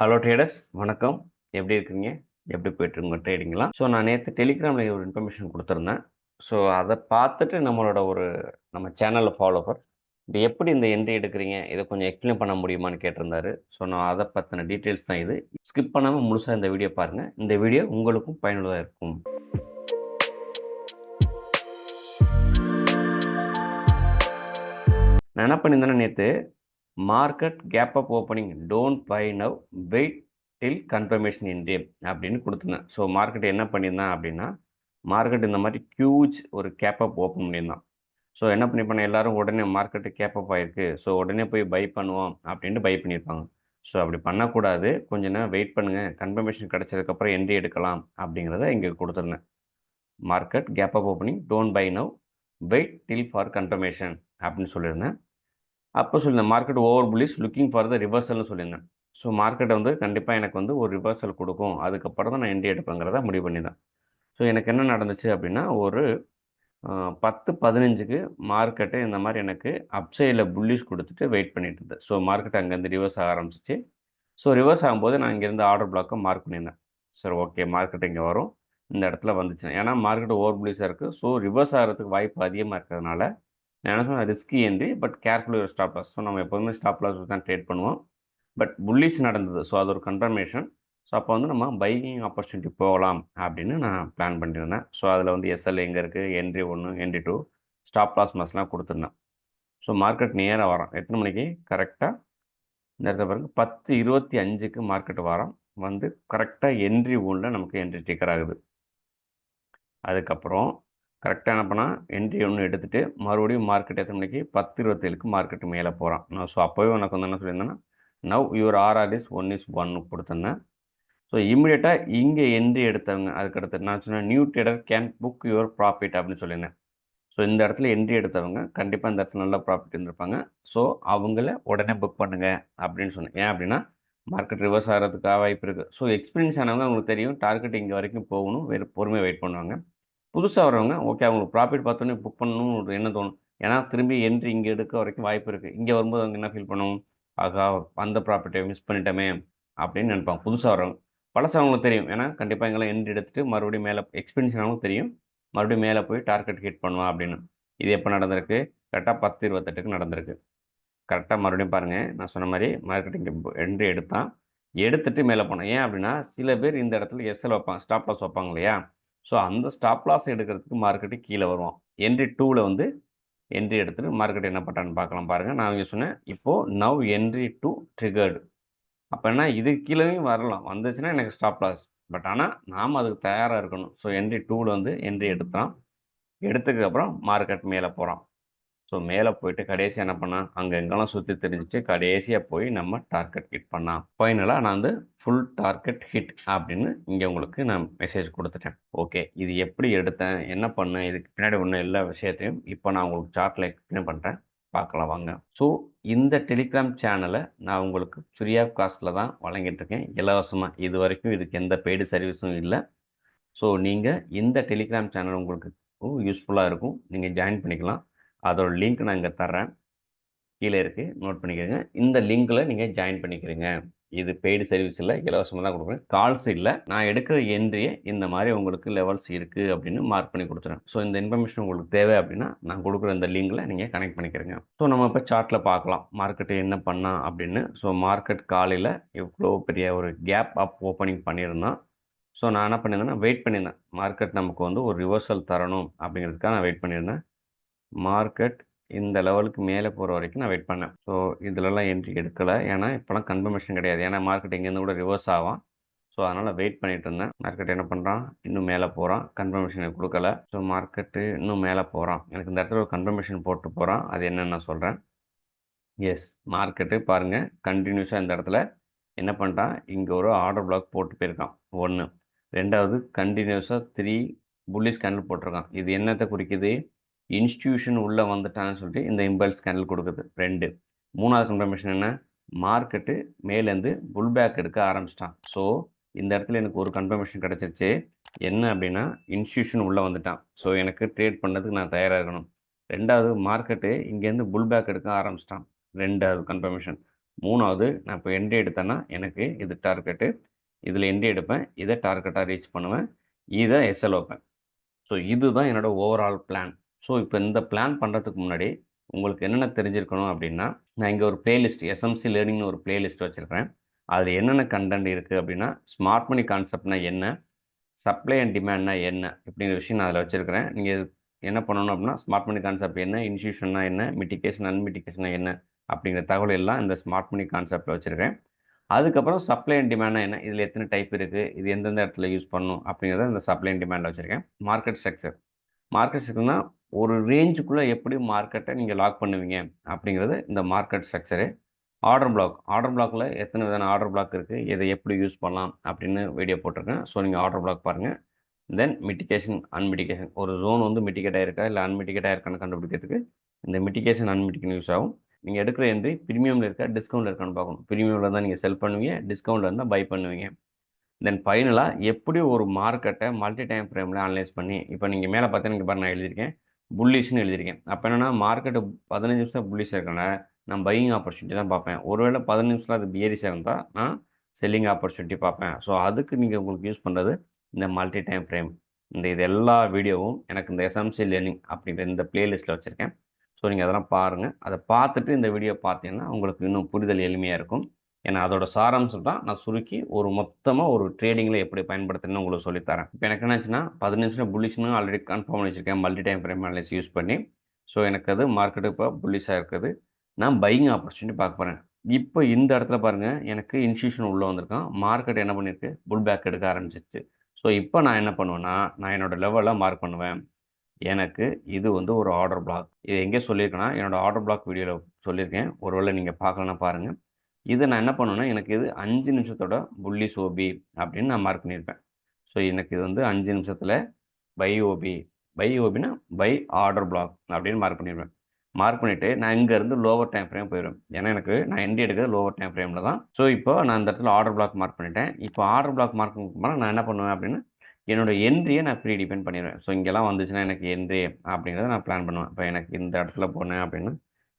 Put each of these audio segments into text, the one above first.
Hello traders வணக்கம். எப்படி இருக்கீங்க? எப்படி போயிட்டு உங்கள் ட்ரேடிங்லாம் ஸோ நான் நேற்று டெலிகிராமில் ஒரு இன்ஃபர்மேஷன் கொடுத்துருந்தேன். ஸோ அதை பார்த்துட்டு நம்மளோட ஒரு நம்ம சேனலில் ஃபாலோவர் இது எப்படி இந்த என்ட்ரி எடுக்கிறீங்க? இதை கொஞ்சம் எக்ஸ்பிளைன் பண்ண முடியுமான்னு கேட்டிருந்தாரு. ஸோ நான் அதை பற்றின டீட்டெயில்ஸ் தான் இது. ஸ்கிப் பண்ணாமல் முழுசாக இந்த வீடியோ பாருங்கள் இந்த வீடியோ உங்களுக்கும் பயனுள்ளதாக இருக்கும். நான் என்ன பண்ணியிருந்தேன்னா நேற்று market gap up opening don't buy now wait till confirmation in day அப்படின்னு கொடுத்துருந்தேன். ஸோ மார்க்கெட் என்ன பண்ணியிருந்தான் அப்படின்னா மார்க்கெட் இந்த மாதிரி ஹியூஜ் ஒரு கேப் அப் ஓப்பன் பண்ணியிருந்தான் ஸோ என்ன பண்ணியிருப்பாங்க எல்லாரும் உடனே மார்க்கெட்டு கேப் அப் ஆயிருக்கு. ஸோ உடனே போய் பை பண்ணுவோம் அப்படின்ட்டு பை பண்ணியிருப்பாங்க ஸோ அப்படி பண்ணக்கூடாது. கொஞ்ச நேரம் வெயிட் பண்ணுங்கள் கன்ஃபர்மேஷன் கிடச்சதுக்கப்புறம் என்ட்ரி எடுக்கலாம் அப்படிங்கிறத இங்கே கொடுத்துருந்தேன். Market gap up opening don't buy now wait till for confirmation அப்படின்னு சொல்லியிருந்தேன் அப்போ சொல்லியிருந்தேன் market over bullish looking for the ரிவர்சல்னு சொல்லியிருந்தேன் ஸோ மார்க்கெட் வந்து கண்டிப்பாக எனக்கு வந்து ஒரு ரிவர்சல் கொடுக்கும். அதுக்கப்புறம் தான் நான் என்ட்ரி எடுப்பேங்கிறத முடிவு பண்ணிதான் ஸோ எனக்கு என்ன நடந்துச்சு அப்படின்னா ஒரு பத்து பதினஞ்சுக்கு மார்க்கெட்டு இந்த மாதிரி எனக்கு அப்சைடில் புல்லிஷ் கொடுத்துட்டு வெயிட் பண்ணிட்டு இருந்தேன். ஸோ மார்க்கெட் அங்கேருந்து ரிவர்ஸ் ஆக ஆரம்பிச்சிச்சு. ஸோ ரிவர்ஸ் ஆகும்போது நான் இங்கேருந்து ஆர்டர் பிளாக்கை மார்க் பண்ணியிருந்தேன். சரி ஓகே மார்க்கெட் இங்கே வரும். இந்த இடத்துல வந்துச்சு ஏன்னா மார்க்கெட் ஓவர் புல்லிஷாக இருக்குது ஸோ ரிவர்ஸ் ஆகிறதுக்கு வாய்ப்பு அதிகமாக இருக்கிறதுனால நான் என்ன சொன்னேன் ரிஸ்கி என்று பட் கேர்ஃபுல் ஒரு ஸ்டாப் லாஸ் ஸோ நம்ம எப்போதுமே ஸ்டாப் லாஸ் தான் ட்ரேட் பண்ணுவோம். பட் புல்லிஸ் நடந்தது. ஸோ அது ஒரு கன்ஃபர்மேஷன் ஸோ அப்போ வந்து நம்ம பைக்கிங் ஆப்பர்ச்சுனிட்டி போகலாம் அப்படின்னு நான் பிளான் பண்ணியிருந்தேன். ஸோ அதில் வந்து எஸ்எல் எங்கே இருக்குது என்ட்ரி ஒன்று என்ட்ரி டூ ஸ்டாப் லாஸ் மஸ்லாம் கொடுத்துருந்தேன். ஸோ மார்க்கெட் நேராக வரோம். எத்தனை மணிக்கு? கரெக்டாக இந்த இடத்துல பாருங்க. பத்து இருபத்தி அஞ்சுக்கு மார்க்கெட் வரோம். வந்து கரெக்டாக என்ட்ரி ஒன்றில் நமக்கு என்ட்ரி டிக்கர் ஆகுது. அதுக்கப்புறம் கரெக்டாக என்ன பண்ணால் என்ட்ரி ஒன்று எடுத்துகிட்டு மறுபடியும் மார்க்கெட் எத்தனை மணிக்கு பத்து இருபத்தேழுக்கு மார்க்கெட் மேலே போகிறான் நான் ஸோ அப்போவே உனக்கு வந்து என்ன சொல்லியிருந்தேன்னா now your RR is one is ஒன்னு கொடுத்துருந்தேன். ஸோ இம்மிடியட்டாக இங்கே என்ட்ரி எடுத்தவங்க அதுக்கடுத்து நான் சொன்னேன் new trader can book your profit அப்படின்னு சொல்லியிருந்தேன். ஸோ இந்த இடத்துல என்ட்ரி எடுத்தவங்க கண்டிப்பாக இந்த இடத்துல நல்ல ப்ராஃபிட் இருந்திருப்பாங்க. ஸோ அவங்கள உடனே புக் பண்ணுங்கள் அப்படின்னு சொன்னேன். ஏன் அப்படின்னா மார்க்கெட் ரிவர்ஸ் ஆகிறதுக்காக வாய்ப்பு இருக்குது ஸோ எக்ஸ்பீரியன்ஸ் ஆனவங்க அவங்களுக்கு தெரியும் டார்கெட் இங்கே வரைக்கும் போகணும் வேறு பொறுமையாக வெயிட் பண்ணுவாங்க. புதுசாக வரவங்க ஓகே அவங்களுக்கு ப்ராஃபிட் பார்த்தோன்னே புக் பண்ணணும்னு ஒரு என்ன தோணும். ஏன்னா திரும்பி என்ட்ரி இங்கே எடுக்க வரைக்கும் வாய்ப்பு இருக்குது இங்கே வரும்போது அவங்க என்ன ஃபீல் பண்ணுவோம் ஆகா அந்த ப்ராஃபிட்டை மிஸ் பண்ணிட்டோமே அப்படின்னு நினைப்பாங்க. புதுசாக வரவங்க பழசவங்களுக்கு தெரியும். ஏன்னா கண்டிப்பாக எங்கெல்லாம் என்ட்ரி எடுத்துகிட்டு மறுபடியும் மேலே எக்ஸ்பென்ஷனாலும் தெரியும். மறுபடியும் மேலே போய் டார்கெட் ஹிட் பண்ணுவான் அப்படின்னு. இது எப்போ நடந்திருக்கு? கரெக்டாக பத்து இருபத்தெட்டுக்கு நடந்திருக்கு. கரெக்டாக மறுபடியும் பாருங்கள் நான் சொன்ன மாதிரி மார்க்கெட்டிங் என்ட்ரி எடுத்தான். எடுத்துகிட்டு மேலே போனேன். ஏன் அப்படின்னா சில பேர் இந்த இடத்துல எஸ்எல் வைப்பாங்க. ஸ்டாப் லாஸ் வைப்பாங்க இல்லையா? ஸோ அந்த ஸ்டாப் லாஸ் எடுக்கிறதுக்கு மார்க்கெட்டு கீழே வருவோம் என்ட்ரி டூவில் வந்து என்ட்ரி எடுத்துகிட்டு மார்க்கெட் என்ன பண்ணான்னு பார்க்கலாம் பாருங்கள் நான் இங்கே சொன்னேன் இப்போது நவ் என்ட்ரி டூ ட்ரிகர்டு அப்போ என்ன இது கீழேயும் வரலாம். வந்துச்சுன்னா எனக்கு ஸ்டாப் லாஸ் பட் ஆனால் நாம் அதுக்கு தயாராக இருக்கணும். ஸோ என்ட்ரி டூவில் வந்து என்ட்ரி எடுத்தான். எடுத்ததுக்கப்புறம் மார்க்கெட் மேலே போகிறான் ஸோ மேலே போயிட்டு கடைசியாக என்ன பண்ணான் அங்கே எங்கெல்லாம் சுற்றி தெரிஞ்சிச்சு கடைசியாக போய் நம்ம டார்கெட் ஹிட் பண்ணான் ஃபைனலாக நான் வந்து ஃபுல் டார்கெட் ஹிட் அப்படின்னு இங்கே உங்களுக்கு நான் மெசேஜ் கொடுத்துட்டேன். ஓகே இது எப்படி எடுத்தேன்? என்ன பண்ணேன்? இதுக்கு பின்னாடி ஒன்று எல்லா விஷயத்தையும் இப்போ நான் உங்களுக்கு சார்ட்டில் எக்ஸ்பிளைன் பண்ணுறேன் பார்க்கலாம் வாங்க. ஸோ இந்த டெலிகிராம் சேனலை நான் உங்களுக்கு ஃப்ரீ ஆஃப் காஸ்ட்டில் தான் வழங்கிட்டு இருக்கேன். இலவசமாக இது வரைக்கும் இதுக்கு எந்த பெய்டு சர்வீஸும் இல்லை. ஸோ நீங்கள் இந்த டெலிகிராம் சேனல் உங்களுக்கு யூஸ்ஃபுல்லாக இருக்கும். நீங்கள் ஜாயின் பண்ணிக்கலாம். அதோட லிங்க் நான் இங்கே தர்றேன். கீழே இருக்குது நோட் பண்ணிக்கிறேங்க இந்த லிங்க்கில் நீங்கள் ஜாயின் பண்ணிக்கிறீங்க. இது பெய்டு சர்வீஸ் இல்லை இலவசமாக தான் கொடுக்குறேன். கால்ஸ் இல்லை. நான் எடுக்கிற என்ட்ரியை இந்த மாதிரி உங்களுக்கு லெவல்ஸ் இருக்குது அப்படின்னு மார்க் பண்ணி கொடுத்துறேன். ஸோ இந்த இன்ஃபர்மேஷன் உங்களுக்கு தேவை அப்படின்னா நான் கொடுக்குற இந்த லிங்கில் நீங்கள் கனெக்ட் பண்ணிக்கிறீங்க. ஸோ நம்ம இப்போ சார்ட்டில் பார்க்கலாம். மார்க்கெட்டு என்ன பண்ணால் அப்படின்னு. ஸோ மார்க்கெட் காலையில் எவ்வளோ பெரிய ஒரு கேப் அப் ஓப்பனிங் பண்ணியிருந்தோம். ஸோ நான் என்ன பண்ணியிருந்தேன்னா வெயிட் பண்ணியிருந்தேன். மார்க்கெட் நமக்கு வந்து ஒரு ரிவர்சல் தரணும் அப்படிங்கிறதுக்காக நான் வெயிட் பண்ணியிருந்தேன். மார்க்கெட் இந்த லெவலுக்கு மேலே போகிற வரைக்கும் நான் வெயிட் பண்ணேன். ஸோ இதிலலாம் என்ட்ரி எடுக்கலை. ஏன்னா இப்போலாம் கன்ஃபர்மேஷன் கிடையாது. ஏன்னா மார்க்கெட் இங்கேருந்து கூட ரிவர்ஸ் ஆகும் ஸோ அதனால் வெயிட் பண்ணிட்டு இருந்தேன். மார்க்கெட் என்ன பண்ணுறான் இன்னும் மேலே போகிறான் கன்ஃபர்மேஷன் எனக்கு கொடுக்கல. ஸோ மார்க்கெட்டு இன்னும் மேலே போகிறான் எனக்கு இந்த இடத்துல ஒரு கன்ஃபர்மேஷன் போட்டு போகிறான் அது என்னென்னு நான் சொல்கிறேன் எஸ் மார்க்கெட்டு பாருங்கள் கண்டினியூஸாக இந்த இடத்துல என்ன பண்ணிட்டான் இங்கே ஒரு ஆர்டர் பிளாக் போட்டு போயிருக்கான். ஒன்று ரெண்டாவது கண்டினியூஸாக த்ரீ புல்லிஸ் கேண்டில் போட்டிருக்கான். இது என்னத்தை குறிக்குது? இன்ஸ்டியூஷன் உள்ளே வந்துட்டான்னு சொல்லிட்டு இந்த இம்பல்ஸ் கேண்டில் கொடுக்குது. ரெண்டு. மூணாவது கன்ஃபர்மேஷன் என்ன? மார்க்கெட்டு மேலேருந்து புல் பேக் எடுக்க ஆரம்பிச்சிட்டான். ஸோ இந்த இடத்துல எனக்கு ஒரு கன்ஃபர்மேஷன் கிடச்சிருச்சு. என்ன அப்படின்னா இன்ஸ்டியூஷன் உள்ளே வந்துட்டான். ஸோ எனக்கு ட்ரேட் பண்ணதுக்கு நான் தயாராக இருக்கணும் ரெண்டாவது மார்க்கெட்டு இங்கேருந்து புல் பேக் எடுக்க ஆரம்பிச்சிட்டான். ரெண்டாவது கன்ஃபர்மேஷன் மூணாவது நான் இப்போ என்ட்ரி எடுத்தேன்னா எனக்கு இது டார்கெட்டு இதில் என்ட்ரி எடுப்பேன். இதை டார்கெட்டாக ரீச் பண்ணுவேன். இதை எஸ்எல் வைப்பேன். ஸோ இதுதான் என்னோடய ஓவரால் பிளான் ஸோ இப்போ இந்த பிளான் பண்ணுறதுக்கு முன்னாடி உங்களுக்கு என்னென்ன தெரிஞ்சிருக்கணும் அப்படின்னா நான் இங்கே ஒரு பிளேலிஸ்ட் எஸ்எம்சி லேர்னிங்னு ஒரு பிளேலிஸ்ட் வச்சுருக்கிறேன். அதில் என்னென்ன கண்டென்ட் இருக்குது அப்படின்னா ஸ்மார்ட் மணி கான்செப்ட்னா என்ன சப்ளை அண்ட் டிமாண்ட்னா என்ன இப்படிங்கிற விஷயம் நான் அதில் வச்சுருக்கிறேன். நீங்கள் என்ன பண்ணணும் அப்படின்னா ஸ்மார்ட் மணி கான்செப்ட் என்ன இன்ஸ்டியூஷன்னா என்ன மிட்டிகேஷன் அன்மிட்டிகேஷனா என்ன அப்படிங்கிற தகவல் எல்லாம் இந்த ஸ்மார்ட் மணி கான்செப்டில் வச்சுருக்கேன் அதுக்கப்புறம் சப்ளை அண்ட் டிமாண்ட்னா என்ன இதில் எத்தனை டைப் இருக்குது இது எந்தெந்த இடத்துல யூஸ் பண்ணணும் அப்படிங்கிறத இந்த சப்ளை அண்ட் டிமாண்ட் வச்சுருக்கேன். மார்க்கெட் ஸ்ட்ரக்சர் மார்க்கெட் ஸ்ட்ரக்சர்னா ஒரு ரேஞ்சுக்குள்ளே எப்படி மார்க்கெட்டை நீங்கள் லாக் பண்ணுவீங்க? அப்படிங்கிறது இந்த market structure order block order பிளாக்ல எத்தனை விதமான ஆர்டர் பிளாக் இருக்குது இதை எப்படி யூஸ் பண்ணலாம்? அப்படின்னு வீடியோ போட்டிருக்கேன். ஸோ நீங்கள் ஆர்டர் பிளாக் பாருங்கள் தென் மிட்டிகேஷன் அன்மிட்டிகேஷன் ஒரு ஜோன் வந்து மிட்டிகேட் ஆயிருக்கா? இல்லை அன்மிட்டிகேட் ஆயிருக்கான்னு கண்டுபிடிக்கிறதுக்கு இந்த மிட்டிகேஷன் அன்மிட்டிகேஷன் யூஸ் ஆகும். நீங்கள் எடுக்கிற என்ட்ரி ப்ரீமியமில் இருக்கா? டிஸ்கவுண்ட்டில் இருக்கான்னு பார்க்கணும். ப்ரீமியமில் இருந்தால் நீங்கள் செல் பண்ணுவீங்க. டிஸ்கவுண்ட்டில் இருந்தால் பை பண்ணுவீங்க. தென் ஃபைனலாக எப்படி ஒரு மார்க்கெட்டை மல்டி டைம் ஃப்ரேமில் அனலைஸ் பண்ணி இப்போ நீங்கள் மேலே பார்த்தா நீங்கள் பாருங்க நான் எழுதியிருக்கேன். புல்லிஷ்னு எழுதியிருக்கேன். அப்போ என்னென்னா மார்க்கெட்டு பதினஞ்சு நிமிஷம் புல்லிஷ் இருக்கனால நான் பையிங் ஆப்பர்ச்சுனிட்டி தான் பார்ப்பேன். ஒருவேளை பதினஞ்சு நிமிஷத்தில் அது பியரிஸாக இருந்தால் நான் செல்லிங் ஆப்பர்ச்சுனிட்டி பார்ப்பேன். ஸோ அதுக்கு நீங்கள் உங்களுக்கு யூஸ் பண்ணுறது இந்த மல்டி டைம் ஃப்ரேம். இந்த இது எல்லா வீடியோவும் எனக்கு இந்த எஸ்எம்சி லேர்னிங் அப்படிங்கிற இந்த பிளேலிஸ்ட்டில் வச்சுருக்கேன். ஸோ நீங்கள் அதெல்லாம் பாருங்கள் அதை பார்த்துட்டு இந்த வீடியோ பார்த்தீங்கன்னா உங்களுக்கு இன்னும் புரிதல் எளிமையாக இருக்கும். ஏன்னா அதோட சாராம்சம் தான் நான் சுருக்கி ஒரு மொத்தமாக ஒரு ட்ரேடிங்கில் எப்படி பயன்படுத்தணும்னு உங்களுக்கு சொல்லித்தரேன் இப்போ எனக்கு என்னாச்சுன்னா பதினஞ்சு நிமிஷம் புல்லிஷ்னு ஆல்ரெடி கன்ஃபார்ம் வச்சுருக்கேன் multi time frame analyse use பண்ணி. ஸோ எனக்கு அது மார்க்கெட்டு இப்போ புல்லிஷாக இருக்குது. நான் பையிங் ஆப்பர்ச்சுனிட்டி பார்க்க போகிறேன் இப்போ இந்த இடத்துல பாருங்கள் எனக்கு இன்ஸ்டியூஷன் உள்ளே வந்திருக்கான். மார்க்கெட் என்ன பண்ணியிருக்கு புல் பேக் எடுக்க ஆரம்பிச்சிச்சு ஸோ இப்போ நான் என்ன பண்ணுவேன்னா நான் என்னோடய லெவலில் மார்க் பண்ணுவேன். எனக்கு இது வந்து ஒரு ஆர்டர் பிளாக் இது எங்கே சொல்லியிருக்கேன்னா என்னோடய ஆர்டர் பிளாக் வீடியோவில் சொல்லியிருக்கேன். ஒருவேளை நீங்கள் பார்க்கலன்னா பாருங்கள் இதை நான் என்ன பண்ணுவேன்னா எனக்கு இது அஞ்சு நிமிஷத்தோட புள்ளி சோபி அப்படின்னு நான் மார்க் பண்ணியிருப்பேன். ஸோ எனக்கு இது வந்து அஞ்சு நிமிஷத்தில் பை ஓபி. பை ஓபினா பை ஆர்டர் பிளாக் அப்படின்னு மார்க் பண்ணிடுவேன் மார்க் பண்ணிவிட்டு நான் இங்கேருந்து லோவர் டைம் ஃப்ரேம் போயிடுவேன் ஏன்னா எனக்கு நான் எண்டி எடுக்கிறது லோவர் டைம் ஃப்ரேமில் தான். ஸோ இப்போ நான் இந்த இடத்துல ஆர்டர் பிளாக் மார்க் பண்ணிட்டேன். இப்போ ஆர்டர் பிளாக் மார்க் பண்ண நான் என்ன பண்ணுவேன் அப்படின்னு என்னோட என்ட்ரியை நான் ப்ரீ டிபெண்ட் பண்ணிடுவேன் ஸோ இங்கெல்லாம் வந்துச்சுன்னா எனக்கு என்ட்ரி அப்படிங்கிறத நான் பிளான் பண்ணுவேன். இப்போ எனக்கு இந்த இடத்துல போனேன் அப்படின்னா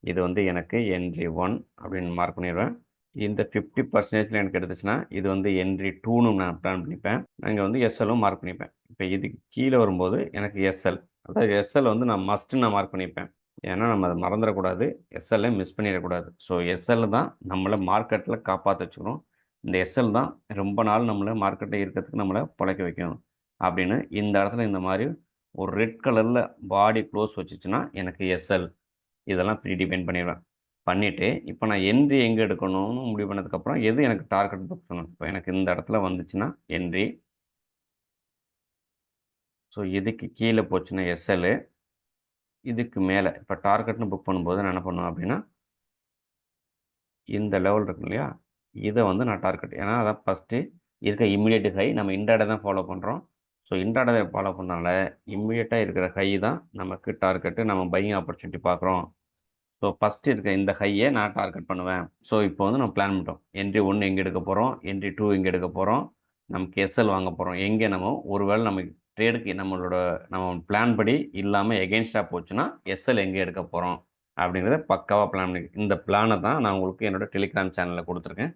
இது வந்து எனக்கு என்ட்ரி ஒன் அப்படின்னு மார்க் பண்ணிடுவேன் இந்த ஃபிஃப்டி பர்சன்டேஜில் எனக்கு எடுத்துச்சுன்னா இது வந்து என்ட்ரி டூன்னு நான் பிளான் பண்ணிப்பேன். அங்கே வந்து எஸ்எல்லும் மார்க் பண்ணிப்பேன். இப்போ இதுக்கு கீழே வரும்போது எனக்கு எஸ்எல் அதாவது எஸ்எல் வந்து நான் மஸ்ட்டு நான் மார்க் பண்ணிப்பேன். ஏன்னா நம்ம அதை மறந்துடக்கூடாது. எஸ்எல்ல மிஸ் பண்ணிடக்கூடாது. ஸோ எஸ்எல் தான் நம்மளை மார்க்கெட்டில் காப்பாற்ற வச்சுக்கணும். இந்த எஸ்எல் தான் ரொம்ப நாள் நம்மளை மார்க்கெட்டில் இருக்கிறதுக்கு நம்மளை பிழைக்க வைக்கணும். அப்படின்னு இந்த இடத்துல இந்த மாதிரி ஒரு ரெட் கலரில் பாடி க்ளோஸ் வச்சுச்சுன்னா எனக்கு எஸ்எல் இதெல்லாம் ப்ரீ டிபெண்ட் பண்ணிடுவேன். பண்ணிவிட்டு இப்போ நான் என்ட்ரி எங்கே எடுக்கணும்னு முடிவு பண்ணதுக்கப்புறம் எது எனக்கு டார்கெட் புக் பண்ணணும் இப்போ எனக்கு இந்த இடத்துல வந்துச்சுன்னா என்ட்ரி ஸோ இதுக்கு கீழே போச்சுன்னா எஸ்எல்லு இதுக்கு மேலே இப்போ டார்கெட்னு புக் பண்ணும்போது நான் என்ன பண்ணுவேன் அப்படின்னா இந்த லெவல் இருக்கு இல்லையா இதை வந்து நான் டார்கெட் ஏன்னா அதான் ஃபஸ்ட்டு இருக்க இம்மிடியேட் ஹை நம்ம இன்டாடை தான் ஃபாலோ பண்ணுறோம் ஸோ இன்டாடை ஃபாலோ பண்ணனால இம்மிடியேட்டாக இருக்கிற ஹை தான் நமக்கு டார்கெட்டு நம்ம பையிங் ஆப்பர்ச்சுனிட்டி பார்க்குறோம். ஸோ ஃபஸ்ட்டு இருக்க இந்த ஹையை நான் டார்கெட் பண்ணுவேன். ஸோ இப்போ வந்து நம்ம பிளான் பண்ணிட்டோம். என்ட்ரி ஒன்று எங்கே எடுக்க போகிறோம் என்ட்ரி டூ எங்கே எடுக்க போகிறோம் நமக்கு எஸ்எல் வாங்க போகிறோம் எங்கே நம்ம ஒருவேளை நமக்கு ட்ரேடுக்கு நம்மளோட நம்ம பிளான் படி இல்லாமல் எகெயின்ஸ்டாக போச்சுன்னா எஸ்எல் எங்கே எடுக்க போகிறோம் அப்படிங்கிறத பக்காவாக பிளான் பண்ணி இந்த பிளானை தான் நான் உங்களுக்கு என்னோட டெலிகிராம் சேனலில் கொடுத்துருக்கேன்.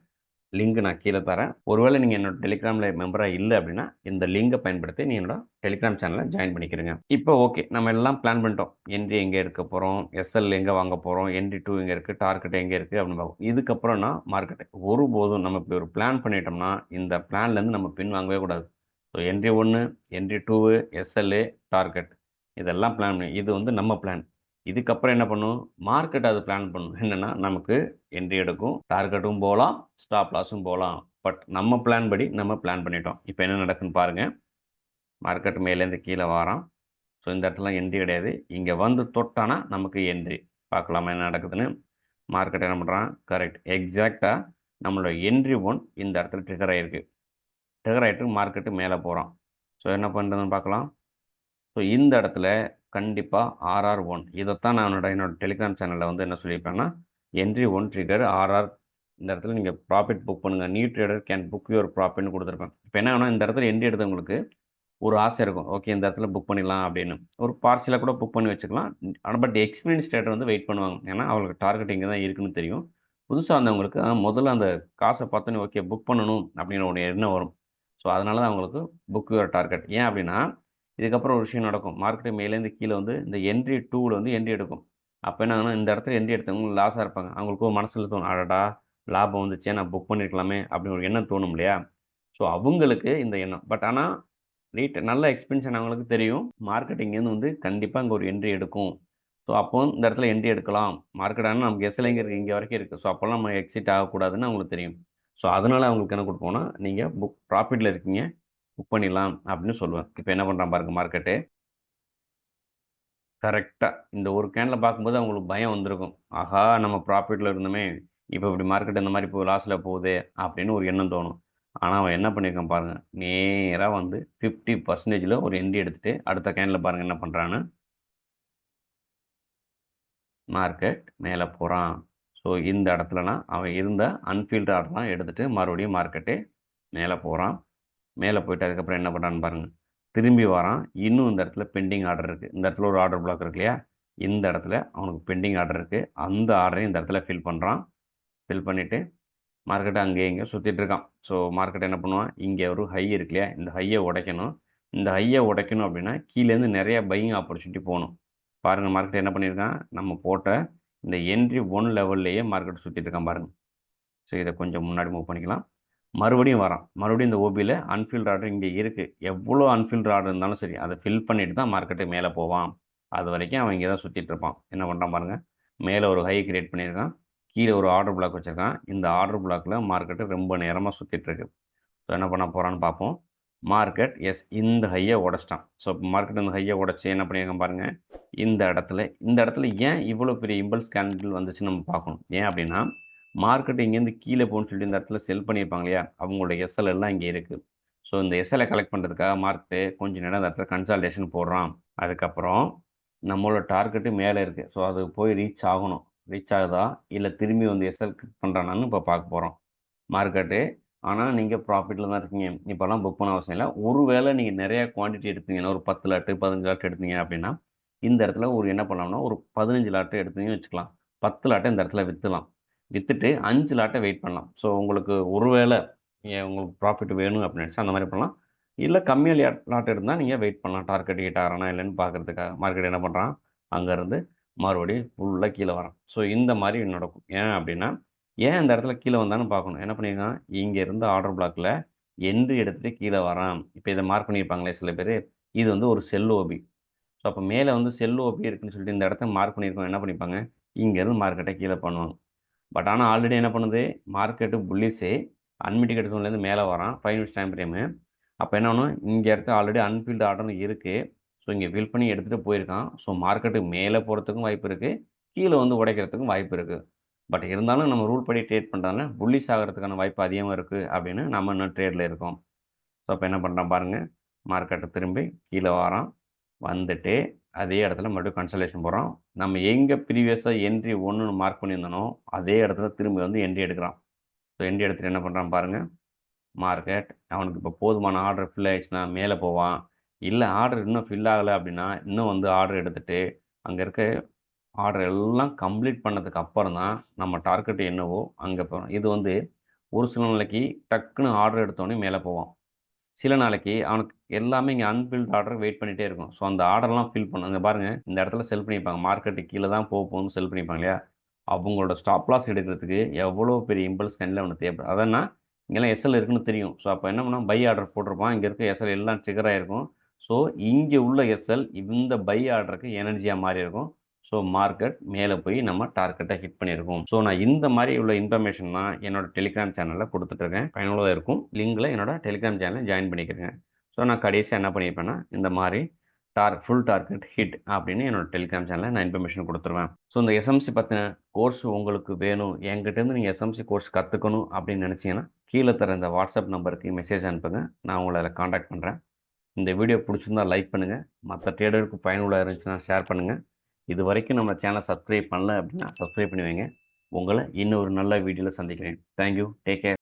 லிங்க் நான் கீழே தரேன். ஒருவேளை நீங்கள் என்னோட டெலிகிராமில் மெம்பராக இல்லை அப்படின்னா இந்த லிங்கை பயன்படுத்தி நீ என்னோட டெலிகிராம் சேனலை ஜாயின் பண்ணிக்கிறீங்க இப்போ ஓகே நம்ம எல்லாம் பிளான் பண்ணிட்டோம். என்ட்ரி எங்கே இருக்க போகிறோம் எஸ்எல் எங்கே வாங்க போகிறோம் என்ட்ரி டூ எங்கே இருக்குது டார்கெட் எங்கே இருக்குது அப்படின்னு பார்க்கும் இதுக்கப்புறம்னா மார்க்கெட் ஒருபோதும் நம்ம இப்படி ஒரு பிளான் பண்ணிட்டோம்னா இந்த பிளான்லேருந்து நம்ம பின் வாங்கவே கூடாது. ஸோ என்ட்ரி ஒன்று என்ட்ரி டூவு எஸ்எல்ஏ டார்கெட் இதெல்லாம் பிளான் பண்ணி இது வந்து நம்ம பிளான். இதுக்கப்புறம் என்ன பண்ணும்? மார்க்கெட் அது பிளான் பண்ணும். என்னென்னா நமக்கு என்ட்ரி எடுக்கும். டார்கெட்டும் போகலாம் ஸ்டாப் லாஸும் போகலாம். பட் நம்ம பிளான் படி நம்ம பிளான் பண்ணிட்டோம். இப்போ என்ன நடக்குன்னு பாருங்கள் மார்க்கெட் மேலேருந்து கீழே வாரான். ஸோ இந்த இடத்துல என்ட்ரி கிடையாது. இங்கே வந்து தொட்டானா நமக்கு என்ட்ரி பார்க்கலாமா என்ன நடக்குதுன்னு? மார்க்கெட் என்ன பண்ணுறான் கரெக்ட் எக்ஸாக்டாக நம்மளோட என்ட்ரி ஒன் இந்த இடத்துல ட்ரிகர் ஆகிருக்கு ட்ரிகர் ஆகிட்டு மார்க்கெட்டு மேலே போகிறான் ஸோ என்ன பண்ணுறதுன்னு பார்க்கலாம். ஸோ இந்த இடத்துல கண்டிப்பாக ஆர்ஆர் ஒன். இதைத்தான் நான் என்னோட என்னோட டெலிகிராம் சேனலில் வந்து என்ன சொல்லியிருப்பேன்னா என்ட்ரி ஒன் ட்ரிகர் ஆர்ஆர் இந்த இடத்துல நீங்கள் ப்ராஃபிட் புக் பண்ணுங்கள் new trader can book your ப்ராஃபிட்னு கொடுத்துருப்பேன். இப்போ என்ன வேணால் இந்த இடத்துல என்ட்ரி எடுத்தவங்களுக்கு ஒரு ஆசை இருக்கும். ஓகே இந்த இடத்துல புக் பண்ணிடலாம் அப்படின்னு. ஒரு பார்சலாக கூட புக் பண்ணி வச்சுக்கலாம். ஆனால் பட் எக்ஸ்பீரியன்ஸ் ட்ரேடர் வந்து வெயிட் பண்ணுவாங்க. ஏன்னா அவங்களுக்கு டார்கெட் இங்கே தான் இருக்குன்னு தெரியும். புதுசாக வந்தவங்களுக்கு முதல்ல அந்த காசை பார்த்தோன்னே ஓகே புக் பண்ணணும் அப்படின்ற ஒரு எண்ணம் வரும். ஸோ அதனால தான் அவங்களுக்கு புக் யுவர் டார்கெட் ஏன் அப்படின்னா இதுக்கப்புறம் ஒரு விஷயம் நடக்கும். மார்க்கெட் மேலேருந்து கீழே வந்து இந்த என்ட்ரி டூவில் வந்து என்ட்ரி எடுக்கும். அப்போ என்ன ஆகும்னா இந்த இடத்துல என்ட்ரி எடுத்தவங்க லாஸாக இருப்பாங்க. அவங்களுக்கு ஒரு மனசில் தோணும் அடடா லாபம் வந்துச்சே நான் புக் பண்ணியிருக்கலாமே அப்படின்னு ஒரு எண்ணம் தோணும் இல்லையா? ஸோ அவங்களுக்கு இந்த எண்ணம். பட் ஆனால் ரீட் நல்ல எக்ஸ்பென்ஷன் அவங்களுக்கு தெரியும். மார்க்கெட்டிங்லேருந்து வந்து கண்டிப்பாக அங்கே ஒரு என்ட்ரி எடுக்கும். ஸோ அப்போ இந்த இடத்துல என்ட்ரி எடுக்கலாம். மார்க்கெட் ஆனால் நமக்கு எஸ்எல்ஐங்க இருக்குது இங்கே வரைக்கும் இருக்குது ஸோ அப்போல்லாம் நம்ம எக்ஸிட் ஆகக்கூடாதுன்னு அவங்களுக்கு தெரியும். ஸோ அதனால் அவங்களுக்கு என்ன கொடுப்போம்னா நீங்கள் புக் ப்ராஃபிட்டில் இருக்கீங்க. புக் பண்ணிடலாம் அப்படின்னு சொல்லுவேன். இப்போ என்ன பண்ணுறான் பாருங்க மார்க்கெட்டு கரெக்டாக இந்த ஒரு கேனில் பார்க்கும்போது அவங்களுக்கு பயம் வந்திருக்கும். ஆஹா நம்ம ப்ராஃபிட்டில் இருந்தோமே இப்போ இப்படி மார்க்கெட் இந்த மாதிரி இப்போ லாஸில் போகுது அப்படின்னு ஒரு எண்ணம் தோணும். ஆனால் அவன் என்ன பண்ணியிருக்கான் பாருங்கள் நேராக வந்து ஃபிஃப்டி பர்சன்டேஜில் ஒரு எண்டி எடுத்துகிட்டு அடுத்த கேனில் பாருங்கள் என்ன பண்ணுறான்னு மார்க்கெட் மேலே போகிறான் ஸோ இந்த இடத்துலனா அவன் இருந்த அன்ஃபீல்டு ஆர்டர்லாம் எடுத்துகிட்டு மறுபடியும் மார்க்கெட்டு மேலே போகிறான் மேலே போயிட்டு அதுக்கப்புறம் என்ன பண்ணுறான்னு பாருங்கள் திரும்பி வரான். இன்னும் இந்த இடத்துல பெண்டிங் ஆர்டர் இருக்குது இந்த இடத்துல ஒரு ஆர்டர் பிளாக் இருக்கு இல்லையா? இந்த இடத்துல அவனுக்கு பெண்டிங் ஆர்டர் இருக்குது அந்த ஆர்டரையும் இந்த இடத்துல ஃபில் பண்ணுறான் ஃபில் பண்ணிவிட்டு மார்க்கெட்டை அங்கேயே இங்கே சுற்றிட்டு இருக்கான். ஸோ மார்க்கெட் என்ன பண்ணுவான்? இங்கே ஒரு ஹை இருக்கு இல்லையா? இந்த ஹையை உடைக்கணும். இந்த ஹையை உடைக்கணும் அப்படின்னா கீழேருந்து நிறைய பையிங் ஆப்பர்ச்சுனிட்டி போகணும். பாருங்கள் மார்க்கெட் என்ன பண்ணியிருக்கான்? நம்ம போட்ட இந்த என்ட்ரி ஒன் லெவல்லையே மார்க்கெட் சுற்றிட்டு இருக்கான் பாருங்கள் ஸோ இதை கொஞ்சம் முன்னாடி மூவ் பண்ணிக்கலாம். மறுபடியும் வரான். மறுபடியும் இந்த ஓபியில் அன்ஃபில்ட் ஆர்டர் இங்கே இருக்குது எவ்வளோ அன்ஃபில்ட் ஆர்டர் இருந்தாலும் சரி அதை ஃபில் பண்ணிட்டு தான் மார்க்கெட்டு மேலே போவான். அது வரைக்கும் அவன் இங்கே தான் சுற்றிட்டு இருப்பான். என்ன பண்ணுறான் பாருங்கள் மேலே ஒரு ஹை கிரியேட் பண்ணியிருக்கான். கீழே ஒரு ஆர்டர் பிளாக் வச்சுருக்கான். இந்த ஆர்டர் பிளாக்கில் மார்க்கெட்டு ரொம்ப நேரமாக சுற்றிட்டுருக்கு ஸோ என்ன பண்ண போகிறான்னு பார்ப்போம். மார்க்கெட் எஸ் இந்த ஹையை உடச்சிட்டான். ஸோ மார்க்கெட் இந்த ஹையை உடச்சி என்ன பண்ணியிருக்கான் பாருங்கள் இந்த இடத்துல இந்த இடத்துல ஏன் இவ்வளோ பெரிய இம்பல்ஸ் கேண்டில் வந்துச்சு நம்ம பார்க்கணும். ஏன் அப்படின்னா மார்க்கெட் இங்கேருந்து கீழே போகணும்னு சொல்லிட்டு இந்த இடத்துல செல் பண்ணியிருப்பாங்க இல்லையா? அவங்களோட எஸ்எல் எல்லாம் இங்கே இருக்குது ஸோ இந்த எஸ்எல்ஐ கலெக்ட் பண்ணுறதுக்காக மார்க்கெட்டு கொஞ்சம் நேரம் இந்த இடத்துல கன்சால்டேஷன் போடுறான். அதுக்கப்புறம் நம்மளோட டார்கெட்டு மேலே இருக்குது ஸோ அது போய் ரீச் ஆகணும். ரீச் ஆகுதா? இல்லை திரும்பி வந்து எஸ்எல் கிளிக் பண்ணுறானான்னு இப்போ பார்க்க போகிறோம் மார்க்கெட்டு ஆனால் நீங்கள் ப்ராஃபிட்டில் தான் இருக்கீங்க. இப்போல்லாம் புக் பண்ண அவசியம் இல்லை. ஒருவேளை நீங்கள் நிறையா குவான்டிட்டி எடுத்தீங்கன்னா ஒரு பத்து லாட்டு பதினஞ்சு லாட்டு எடுத்தீங்க அப்படின்னா இந்த இடத்துல ஒரு என்ன பண்ணலாம்னா ஒரு பதினஞ்சு லாட்டு எடுத்தீங்கன்னு வச்சுக்கலாம். பத்து லாட்டை இந்த இடத்துல விற்றுலாம் விற்றுட்டு அஞ்சு லாட்டை வெயிட் பண்ணலாம். ஸோ உங்களுக்கு ஒருவேளை உங்களுக்கு ப்ராஃபிட் வேணும் அப்படின்னு நினச்சி அந்த மாதிரி பண்ணலாம். இல்லை கம்மியாக லாட் இருந்தால் நீங்கள் வெயிட் பண்ணலாம். டார்கெட் ஹிட் ஆகிறானா இல்லைன்னு பார்க்குறதுக்காக மார்க்கெட் என்ன பண்ணுறான் அங்கேருந்து மறுபடியும் ஃபுல்லாக கீழே வரான். ஸோ இந்த மாதிரி நடக்கும். ஏன் அப்படின்னா ஏன் இந்த இடத்துல கீழே வந்தான்னு பார்க்கணும். என்ன பண்ணியிருக்கான் இங்கே இருந்து ஆர்டர் பிளாக்கில் எந்த எடுத்துகிட்டு கீழே வரான். இப்போ இதை மார்க் பண்ணியிருப்பாங்களே சில பேர். இது வந்து ஒரு செல் ஓபி ஸோ அப்போ மேலே வந்து செல் ஓபி இருக்குன்னு சொல்லிட்டு இந்த இடத்த மார்க் பண்ணியிருக்கோம் என்ன பண்ணிப்பாங்க? இங்கேருந்து மார்க்கெட்டை கீழே பண்ணுவாங்க பட் ஆனால் ஆல்ரெடி என்ன பண்ணுது? மார்க்கெட்டு புள்ளிஸே அன்மிட்டிகேட் ஜோன்லேருந்து மேலே வரான். ஃபைவ் மினிட்ஸ் டைம் ஃப்ரேமு அப்போ என்ன ஒன்று இங்கே இருக்க ஆல்ரெடி அன்ஃபீல்டு ஆர்டர்னு இருக்குது ஸோ இங்கே ஃபில் பண்ணி எடுத்துகிட்டு போயிருக்கான். ஸோ மார்க்கெட்டுக்கு மேலே போகிறதுக்கும் வாய்ப்பு இருக்குது கீழே வந்து உடைக்கிறதுக்கும் வாய்ப்பு இருக்குது பட் இருந்தாலும் நம்ம ரூல் படி ட்ரேட் பண்ணுறதுனால புள்ளிஸ் ஆகிறதுக்கான வாய்ப்பு அதிகமாக இருக்குது அப்படின்னு நம்ம இன்னும் ட்ரேடில் இருக்கோம். ஸோ அப்போ என்ன பண்ணுறான் பாருங்கள் மார்க்கெட்டை திரும்பி கீழே வரான். வந்துட்டு அதே இடத்துல மறுபடியும் கன்சல்டேஷன் போகிறோம் நம்ம எங்கே ப்ரீவியஸாக என்ட்ரி ஒன்றுன்னு மார்க் பண்ணியிருந்தனோ அதே இடத்துல திரும்பி வந்து என்ட்ரி எடுக்கிறான். ஸோ என்ட்ரி எடுத்துகிட்டு என்ன பண்ணுறான் பாருங்கள் மார்க்கெட் அவனுக்கு இப்போ போதுமான ஆர்டர் ஃபில் ஆகிடுச்சுன்னா மேலே போவான். இல்லை ஆர்டர் இன்னும் ஃபில் ஆகலை அப்படின்னா இன்னும் வந்து ஆர்டர் எடுத்துகிட்டு அங்கே இருக்க ஆர்டர் எல்லாம் கம்ப்ளீட் பண்ணதுக்கு அப்புறம் தான் நம்ம டார்கெட் என்னவோ அங்கே போகிறோம் இது வந்து ஒரு சில நாளைக்கு டக்குன்னு ஆர்டர் எடுத்தோடனே மேலே போவான். சில நாளைக்கு அவனுக்கு எல்லாமே இங்கே அன்பில்ட் ஆர்டர் வெயிட் பண்ணிகிட்டே இருக்கும். ஸோ அந்த ஆர்டர்லாம் ஃபில் பண்ண அங்கே பாருங்கள் இந்த இடத்துல செல் பண்ணியிருப்பாங்க. மார்க்கெட்டு கீழே தான் போக போகணும்னு செல் பண்ணியிருப்பாங்க இல்லையா? அவங்களோட ஸ்டாப் லாஸ் எடுக்கிறதுக்கு எவ்வளோ பெரிய இம்பல்ஸ் கண்ணில் அவனுக்கு தேவைப்படும். அதனா இங்கெல்லாம் எஸ்எல் இருக்குன்னு தெரியும். ஸோ அப்போ என்ன பண்ணால் பை ஆர்டர் போட்டிருப்பான். இங்கே இருக்க எஸ்எல் எல்லாம் ட்ரிகர் ஆகிருக்கும் ஸோ இங்கே உள்ள எஸ்எல் இந்த பை ஆர்டருக்கு எனர்ஜியாக மாறி இருக்கும் ஸோ மார்க்கெட் மேலே போய் நம்ம டார்கெட்டை ஹிட் பண்ணியிருக்கோம் ஸோ நான் இந்த மாதிரி உள்ள இன்ஃபர்மேஷன் தான் என்னோட டெலிகிராம் சேனலில் கொடுத்துட்ருக்கேன் பயனுள்ளதாக இருக்கும். லிங்கில் என்னோட டெலிகிராம் சேனலில் ஜாயின் பண்ணிக்கிறேங்க ஸோ நான் கடைசியாக என்ன பண்ணியிருப்பேன்னா இந்த மாதிரி டார் ஃபுல் டார்கெட் ஹிட் அப்படின்னு என்னோட டெலிகிராம் சேனலில் நான் இன்ஃபர்மேஷன் கொடுத்துருவேன். ஸோ இந்த எஸ்எம்சி பற்றின கோர்ஸ் உங்களுக்கு வேணும். என்கிட்டேருந்து நீங்கள் எஸ்எம்சி கோர்ஸ் கற்றுக்கணும் அப்படின்னு நினச்சிங்கன்னா கீழே தர இந்த வாட்ஸ்அப் நம்பருக்கு மெசேஜ் அனுப்புங்க. நான் உங்களை அதில் காண்டாக்ட் பண்ணுறேன் இந்த வீடியோ பிடிச்சிருந்தா லைக் பண்ணுங்கள் மற்ற ட்ரேடருக்கு பயனுள்ளதாக இருந்துச்சுன்னா ஷேர் பண்ணுங்கள் இது வரைக்கும் நம்ம சேனலை சப்ஸ்கிரைப் பண்ணல அப்படின்னா சப்ஸ்கிரைப் பண்ணி வைங்க. உங்களை இன்னொரு நல்ல வீடியோவில் சந்திக்கிறேன். Thank you take care